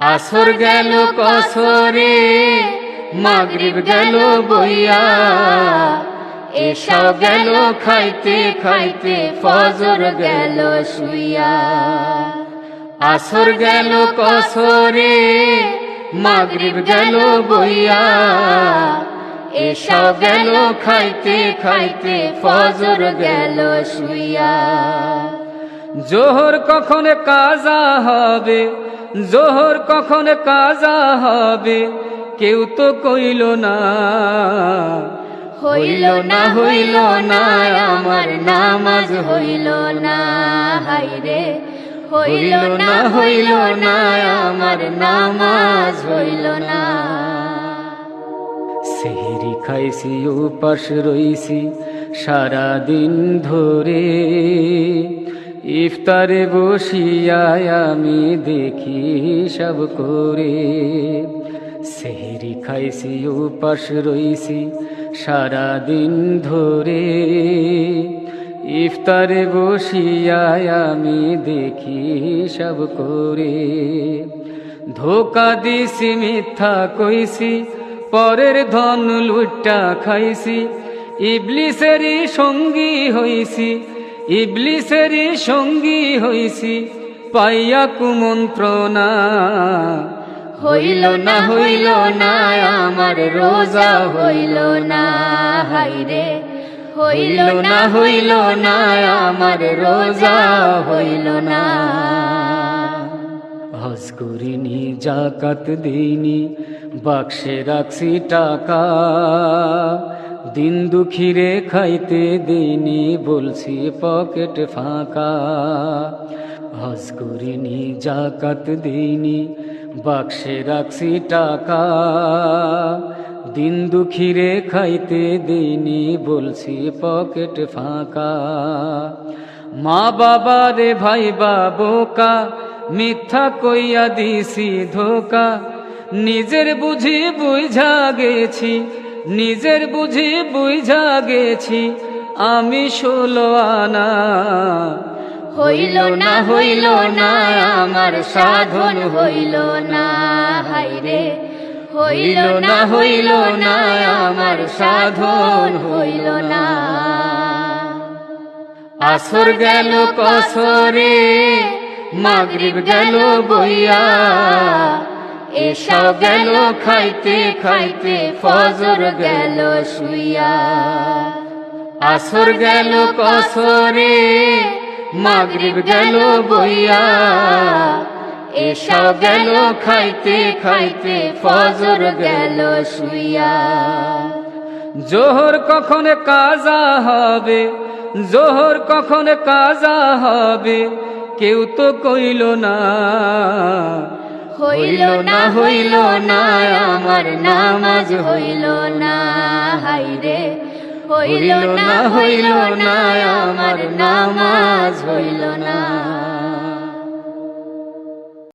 আসর গেল কসরে, মাগরিব গেল বইয়া। এসব গেল খাইতে খাইতে, ফজর গেল শুইয়া। আসর গেল কসরে, মাগরিব গেল বইয়া। এসব গেল খাইতে খাইতে, ফজর গেল শুইয়া। জোহর কখন কাজা হবে জোহর কখন কাজা হবে? কেউ তো কইল না। হইল না হইল না আমার নামাজ হইল না হাইরে হইল না হইল না আমার নামাজ হইল না। সেহেরি খাইছি উপাস রইছি সারাদিন ধরে। ইফতারে বসিয়ায় আমি দেখি সব করে। সেহেরি খাইছি, উপাস রইছি সারাদিন ধরে। ইফতারে বসিয়ায় আমি দেখি সব করে। ধোকা দিছি, মিথ্যা কইছি, পরের ধন লুট্টা খাইছি। ইবলিসেরই সঙ্গী হইছি ইবলিসেরই সঙ্গী হইছি পাইয়া কুমন্ত্রণা হইল না হইল না আমার রোজা হইল না হাইরে হইল না হইল না আমার রোজা হইল না। হজ করিনি জাকাত দিইনি বাক্সে রাখছি টাকা। দিন দুঃখীরে খাইতে দিইনি, বলছি পকেট ফাঁকা। হজ করিনি, জাকাত দিইনি, বাক্সে রাখছি টাকা। দিন দুঃখীরে খাইতে দিইনি, বলছি পকেট ফাঁকা। মা বাবা রে ভাই বাবোকা মিথ্যা কইয়া দিছি ধোকা। নিজের বুঝি বুঝা গেছি নিজের বুঝি বুঝা গেছি আমি ষোলো আনা। হইল না হইল না আমার সাধন হইল না হাইরে হইল না হইল না আমার সাধন হইল না। আসর গেল কসরে মাগরিব গেল বইয়া। এসব গেল, খাইতে খাইতে, ফজর গেল শুইয়া। আসর গেল, কসরে, মাগরিব গেল বইয়া। এসব গেল, খাইতে খাইতে, ফজর গেল শুইয়া। জোহর কখন কাজা হবে, জোহর কখন কাজা হবে, কেউ তো কইল না। হইল না হইল না, আমার নামাজ হইল না, হাইরে। হইল না হইল না, আমার নামাজ হইল না।